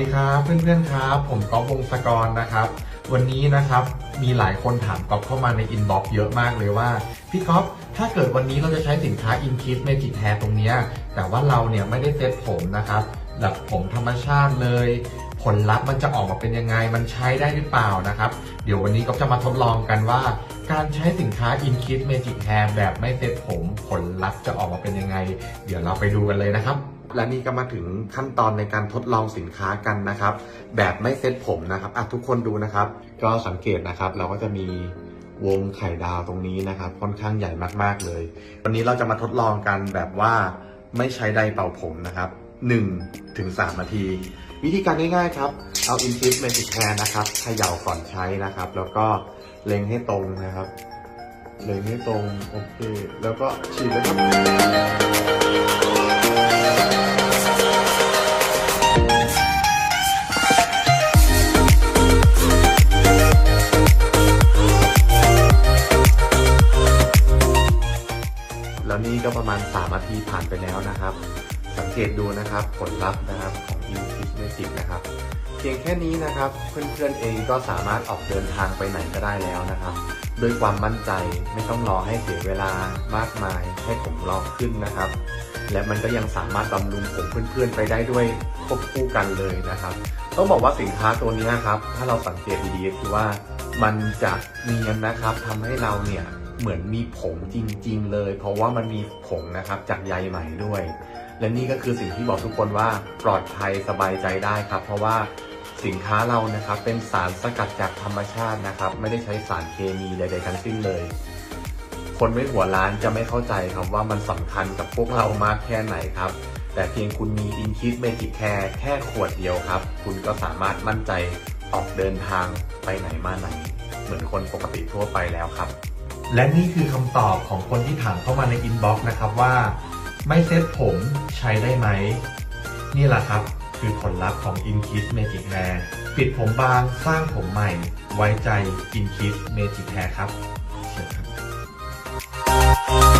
ดีครับเพื่อนๆครับ ผมก๊อฟวงศกรนะครับ วันนี้นะครับมีหลายคนถามก๊อฟเข้ามาในอินบ็อกซ์เยอะมากเลยว่า พี่ก๊อฟถ้าเกิดวันนี้เราจะใช้สินค้า In Kiss Magic Hair ตรงนี้แต่ว่าเราเนี่ยไม่ได้เซ็ตผมนะครับแบบผมธรรมชาติเลย ผลลัพธ์มันจะออกมาเป็นยังไงมันใช้ได้หรือเปล่านะครับ เดี๋ยววันนี้ก็จะมาทดลองกันว่า การใช้สินค้า In Kiss Magic Hair แบบไม่เซ็ตผมผลลัพธ์จะออกมาเป็นยังไง เดี๋ยวเราไปดูกันเลยนะครับ และนี่ก็มาถึงขั้นตอนในการทดลองสินค้ากันนะครับ แบบไม่เซ็ตผมนะครับอะทุกคนดูนะครับ ก็สังเกตนะครับ เราก็จะมีวงไข่ดาวตรงนี้นะครับ ค่อนข้างใหญ่มากๆเลย วันนี้เราจะมาทดลองกันแบบว่าไม่ใช้ไดเป่าผมนะครับ1ถึง3นาที วิธีการง่ายๆครับ เอา i n f u s e Magic Hair นะครับเขย่าก่อนใช้นะครับ แล้วก็ เล็งให้ตรงนะครับ เล็งให้ตรง โอเค แล้วก็ฉีดเลยครับแล้วนี่ก็ประมาณ 3 นาทีผ่านไปแล้วนะครับ สังเกตดูนะครับ ผลลัพธ์นะครับของ i n f u s e Magic นะครับ เพียงแค่นี้นะครับ เพื่อนๆเองก็สามารถออกเดินทางไปไหนก็ได้แล้วนะครับ ด้วยความมั่นใจไม่ต้องรอให้เสียเวลามากมายให้ผมรอขึ้นนะครับ และมันก็ยังสามารถบำรุงผมเพื่อนๆไปได้ด้วยควบคู่กันเลยนะครับ ต้องบอกว่าสินค้าตัวนี้ครับ ถ้าเราสังเกตดีๆคือว่ามันจะเนียนนะครับทำให้เราเนี่ยเหมือนมีผมจริง ๆ เลย เพราะว่ามันมีผงนะครับจากใยไหมด้วย และนี่ก็คือสิ่งที่บอกทุกคนว่าปลอดภัยสบายใจได้ครับ เพราะว่า สินค้าเรานะครับเป็นสารสกัดจากธรรมชาตินะครับ ไม่ได้ใช้สารเคมีใดๆทั้งสิ้นเลย คนไม่หัวล้านจะไม่เข้าใจครับว่ามันสำคัญกับพวกเรามากแค่ไหนครับ แต่เพียงคุณมี i n k i s Magic Care แค่ขวดเดียวครับ คุณก็สามารถมั่นใจออกเดินทางไปไหนมาไหน เหมือนคนปกติทั่วไปแล้วครับ และนี่คือคำตอบของคนที่ถามเข้ามาในอินบ็อกซ์นะครับว่า ไม่เซ็ตผมใช้ได้ไหม นี่แหละครับ คือผลลัพธ์ของ In Kiss Magic Hair ปิดผมบางสร้างผมใหม่ ไว้ใจ In Kiss Magic Hair ครับเชิญครับ